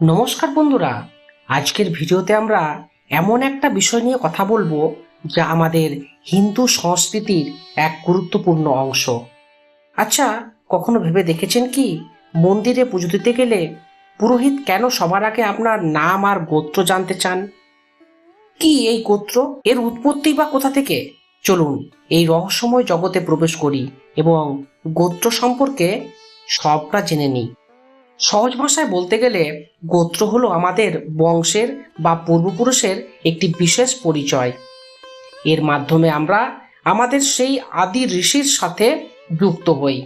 নমস্কার বন্ধুরা। আজকের ভিডিওতে আমরা এমন একটা বিষয় নিয়ে কথা বলব যা আমাদের হিন্দু সংস্কৃতির এক গুরুত্বপূর্ণ অংশ। আচ্ছা কখনো ভেবে দেখেছেন কি? মন্দিরে পুজো দিতে গেলে পুরোহিত কেন সবার আগে আপনার নাম আর গোত্র জানতে চান? কি এই গোত্র? এর উৎপত্তি বা কোথা থেকে? চলুন, এই রহস্যময় জগতে প্রবেশ করি এবং গোত্র সম্পর্কে সবটা জেনে নিই। সহজ ভাষায় বলতে গেলে গোত্র হলো আমাদের বংশের বা পূর্বপুরুষের একটি বিশেষ পরিচয়। এর মাধ্যমে আমরা আমাদের সেই আদি ঋষির সাথে যুক্ত হই,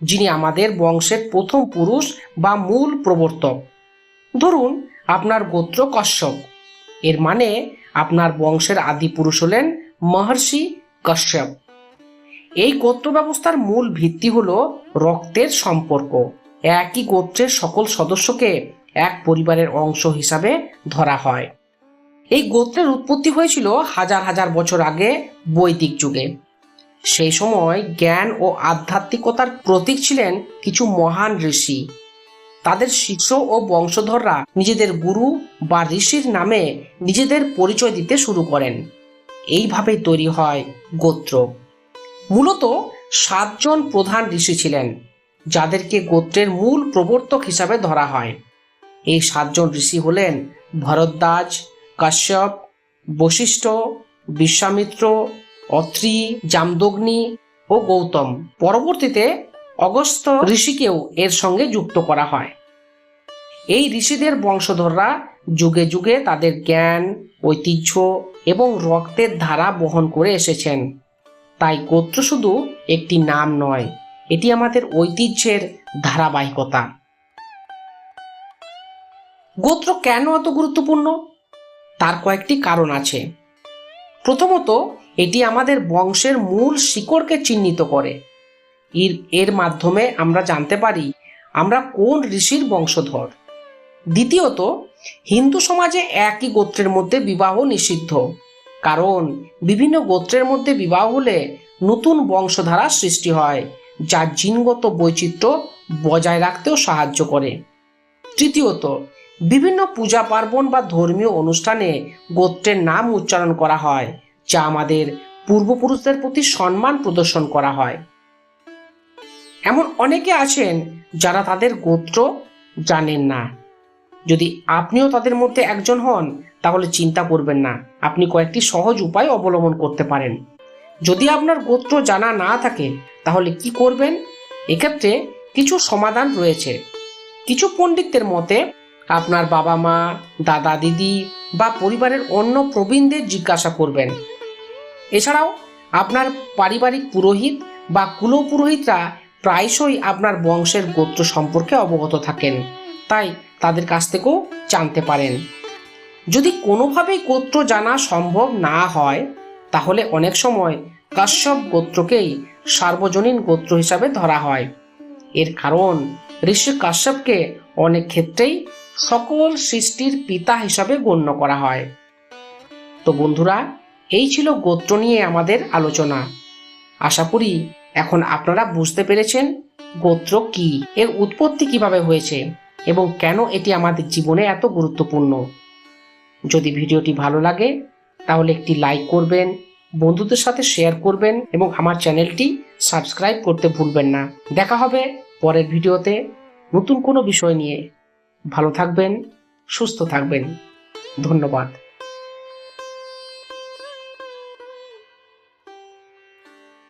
যিনি আমাদের বংশের প্রথম পুরুষ বা মূল প্রবর্তক। ধরুন, আপনার গোত্র কশ্যপ। এর মানে আপনার বংশের আদি পুরুষ হলেন মহর্ষি কশ্যপ। এই গোত্র ব্যবস্থার মূল ভিত্তি হলো রক্তের সম্পর্ক। একই গোত্রের সকল সদস্যকে এক পরিবারের অংশ হিসাবে ধরা হয়। এই গোত্রের উৎপত্তি হয়েছিল হাজার হাজার বছর আগে বৈদিক যুগে। সেই সময় জ্ঞান ও আধ্যাত্মিকতার প্রতীক ছিলেন কিছু মহান ঋষি। তাদের শিষ্য ও বংশধররা নিজেদের গুরু বা ঋষির নামে নিজেদের পরিচয় দিতে শুরু করেন। এইভাবেই তৈরি হয় গোত্র। মূলত সাতজন প্রধান ঋষি ছিলেন। যাদেরকে গোত্রের মূল প্রবর্তক হিসাবে ধরা হয়। এই সাতজন ঋষি হলেন ভরদ্বাজ, কাশ্যপ, বশিষ্ঠ, বিশ্বামিত্র, অত্রি, জামদগ্নি ও গৌতম। পরবর্তীতে অগস্ত্য ঋষিকেও এর সঙ্গে যুক্ত করা হয়। এই ঋষিদের বংশধররা যুগে যুগে তাদের জ্ঞান, ঐতিহ্য এবং রক্তের ধারা বহন করে এসেছেন। তাই গোত্র শুধু একটি নাম নয় এটি আমাদের ঐতিহ্যের ধারাবাহিকতা। গোত্র কেন এত গুরুত্বপূর্ণ? তার কয়েকটি কারণ আছে। প্রথমত, এটি আমাদের বংশের মূল শিকড়কে চিহ্নিত করে। এর এর মাধ্যমে আমরা জানতে পারি আমরা কোন ঋষির বংশধর। দ্বিতীয়ত, হিন্দু সমাজে একই গোত্রের মধ্যে বিবাহ নিষিদ্ধ। কারণ, বিভিন্ন গোত্রের মধ্যে বিবাহ হলে নতুন বংশধারা সৃষ্টি হয়। যা জিনগত বৈচিত্র্য বজায় রাখতেও সাহায্য করে। তৃতীয়ত, বিভিন্ন পূজা পার্বণ বা ধর্মীয় অনুষ্ঠানে গোত্রের নাম উচ্চারণ করা হয়, যা আমাদের পূর্বপুরুষদের প্রতি সম্মান প্রদর্শন করা হয়। এমন অনেকে আছেন যারা তাদের গোত্র জানেন না। যদি আপনিও তাদের মধ্যে একজন হন, তাহলে চিন্তা করবেন না। আপনি কয়েকটি সহজ উপায় অবলম্বন করতে পারেন। যদি আপনার গোত্র জানা না থাকে তাহলে কি করবেন? এক্ষেত্রে কিছু সমাধান রয়েছে। কিছু পণ্ডিতদের মতে, আপনার বাবা মা দাদা, দিদি বা পরিবারের অন্য প্রবীণদের জিজ্ঞাসা করবেন। এছাড়াও, আপনার পারিবারিক পুরোহিত বা কুলপুরোহিতরা প্রায়শই আপনার বংশের গোত্র সম্পর্কে অবগত থাকেন, তাই তাদের কাছ থেকেও জানতে পারেন। যদি কোনোভাবেই গোত্র জানা সম্ভব না হয়, তাহলে অনেক সময় কাশ্যপ গোত্রকেই সার্বজনীন গোত্র হিসাবে ধরা হয়। এর কারণ, ঋষি কাশ্যপকে অনেক ক্ষেত্রেই সকল সৃষ্টির পিতা হিসাবে গণ্য করা হয়। তো বন্ধুরা, এই ছিল গোত্র নিয়ে আমাদের আলোচনা। আশা করি এখন আপনারা বুঝতে পেরেছেন গোত্র কি, এর উৎপত্তি কীভাবে হয়েছে এবং কেন এটি আমাদের জীবনে এত গুরুত্বপূর্ণ। যদি ভিডিওটি ভালো লাগে, তাহলে একটি লাইক করবেন বন্ধুদের সাথে শেয়ার করবেন এবং আমার চ্যানেলটি সাবস্ক্রাইব করতে ভুলবেন না। দেখা হবে পরের ভিডিওতে নতুন কোনো বিষয় নিয়ে। ভালো থাকবেন, সুস্থ থাকবেন। ধন্যবাদ।